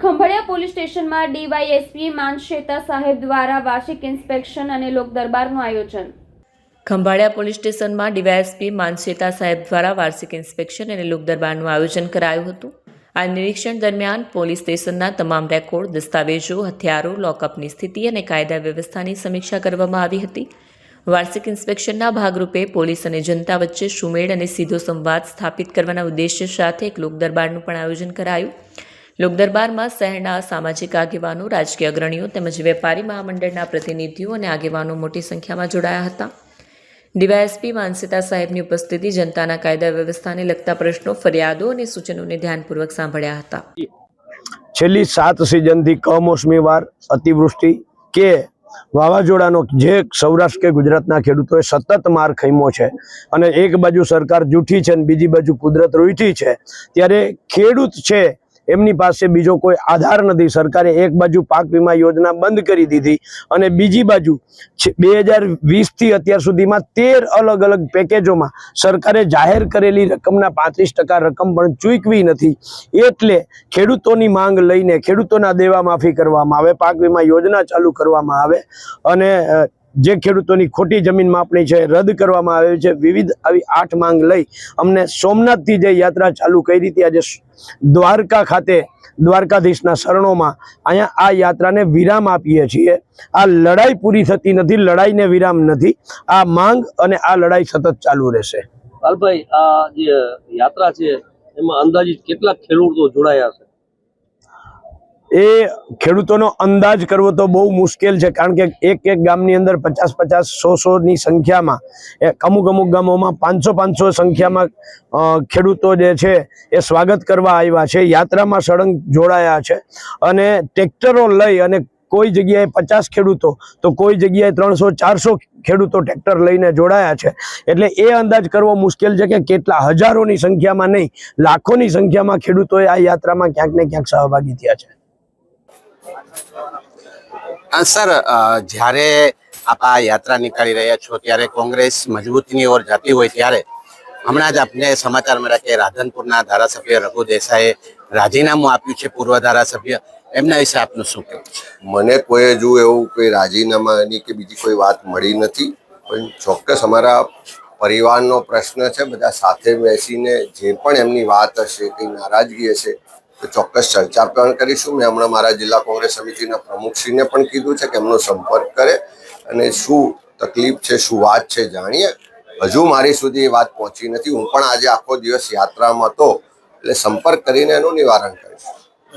Khambhalia police સ્ટેશનમાં DYSP માનશેતા સાહેબ દ્વારા વાર્ષિક ઇન્સ્પેક્શન અને લોક દરબારનું આયોજન. ખંભાળિયા પોલીસ સ્ટેશનમાં ડીવાયએસપી માનશેતા સાહેબ દ્વારા વાર્ષિક ઇન્સ્પેક્શન અને લોકદરબારનું આયોજન કરાયું હતું. આ નિરીક્ષણ દરમિયાન પોલીસ સ્ટેશનના તમામ રેકોર્ડ, દસ્તાવેજો, હથિયારો, લોકઅપની સ્થિતિ અને કાયદા વ્યવસ્થાની સમીક્ષા કરવામાં આવી હતી. વાર્ષિક ઇન્સ્પેક્શનના ભાગરૂપે પોલીસ અને જનતા વચ્ચે સુમેળ અને સીધો સંવાદ સ્થાપિત કરવાના ઉદ્દેશ્ય સાથે એક લોકદરબારનું પણ આયોજન કરાયું. લોકદરબારમાં શહેરના સામાજિક આગેવાનો, રાજકીય અગ્રણીઓ તેમજ વેપારી મહામંડળના પ્રતિનિધિઓ અને આગેવાનો મોટી સંખ્યામાં જોડાયા હતા. ડીવાયએસપી માનસિતા સાહેબની ઉપસ્થિતિ જનતાના કાયદા વ્યવસ્થાને લગતા પ્રશ્નો, ફરિયાદો અને સૂચનોને ધ્યાનપૂર્વક સાંભળ્યા હતા. છેલ્લી સાત સિઝનથી કમોસમી વાર અતિવૃષ્ટિ કે વાવાઝોડાનો જે સૌરાષ્ટ્ર કે ગુજરાતના ખેડૂતોએ સતત માર ખમ્યો છે અને એક બાજુ સરકાર જૂઠી છે અને બીજી બાજુ કુદરત રૂઠી છે, ત્યારે ખેડૂત છે એમની પાસે બીજો કોઈ આધાર નથી. સરકારે એક બાજુ પાક વીમા યોજના બંધ કરી દીધી અને બીજી બાજુ બે હજાર વીસથી અત્યાર સુધીમાં તેર અલગ અલગ પેકેજોમાં સરકારે જાહેર કરેલી રકમના પાંત્રીસ ટકા રકમ પણ ચૂકવી નથી. એટલે ખેડૂતોની માંગ લઈને ખેડૂતોના દેવા માફી કરવામાં આવે, પાક વીમા યોજના ચાલુ કરવામાં આવે અને જે ખેડૂતોની ખોટી જમીન માપણી છે, રદ કરવામાં આવે છે, વિવિધ આવી આઠ માંગ લઈ અમને સોમનાથથી જે યાત્રા ચાલુ કરી હતી, આજે દ્વારકા ખાતે, દ્વારકાધીશના શરણોમાં અહીંયા આ યાત્રાને વિરામ આપીએ છીએ. આ લડાઈ પૂરી થતી નથી, લડાઈને વિરામ નથી. આ માંગ અને આ લડાઈ સતત ચાલુ રહેશે. લાલભાઈ, આ જે યાત્રા છે, એમાં અંદાજિત કેટલા ખેડૂતો જોડાયા છે એ ખેડૂતોનો અંદાજ કરવો તો બહુ મુશ્કેલ છે, કારણ કે એક એક ગામની અંદર પચાસ પચાસ સો સોની સંખ્યામાં અમુક અમુક ગામોમાં પાંચસો પાંચસો સંખ્યામાં ખેડૂતો જે છે એ સ્વાગત કરવા આવ્યા છે, યાત્રામાં સળંગ જોડાયા છે અને ટ્રેક્ટરો લઈ અને કોઈ જગ્યાએ પચાસ ખેડૂતો, તો કોઈ જગ્યાએ ત્રણસો ચારસો ખેડૂતો ટ્રેક્ટર લઈને જોડાયા છે. એટલે એ અંદાજ કરવો મુશ્કેલ છે કે કેટલા હજારોની સંખ્યામાં નહીં, લાખોની સંખ્યામાં ખેડૂતોએ આ યાત્રામાં ક્યાંક ને ક્યાંક સહભાગી થયા છે. સર જ્યારે આપ આ યાત્રા નીકાળી રહ્યા છો, ત્યારે કોંગ્રેસ મજબૂતીની ઓર જતી હોય ત્યારે હમણાં જ આપને સમાચાર મળ્યા કે રાધનપુરના ધારાસભ્ય રઘુ દેસાઈએ રાજીનામું આપ્યું છે પૂર્વ ધારાસભ્ય. એમના વિશે આપનું શું કહેવું મને કોઈ હજુ એવું કોઈ રાજીનામાની કે બીજી કોઈ વાત મળી નથી, પણ ચોક્કસ અમારા પરિવારનો પ્રશ્ન છે, બધા સાથે બેસીને જે પણ એમની વાત હશે, કંઈ નારાજગી હશે તો ચોક્કસ ચર્ચા પણ કરીશું. મેં હમણાં મારા જિલ્લા કોંગ્રેસ સમિતિના પ્રમુખશ્રીને પણ કીધું છે કે એમનો સંપર્ક કરે અને શું તકલીફ છે, શું વાત છે જાણીએ. હજુ મારી સુધી એ વાત પહોંચી નથી. હું પણ આજે આખો દિવસ યાત્રામાં હતો એટલે સંપર્ક કરીને એનું નિવારણ કરીશ.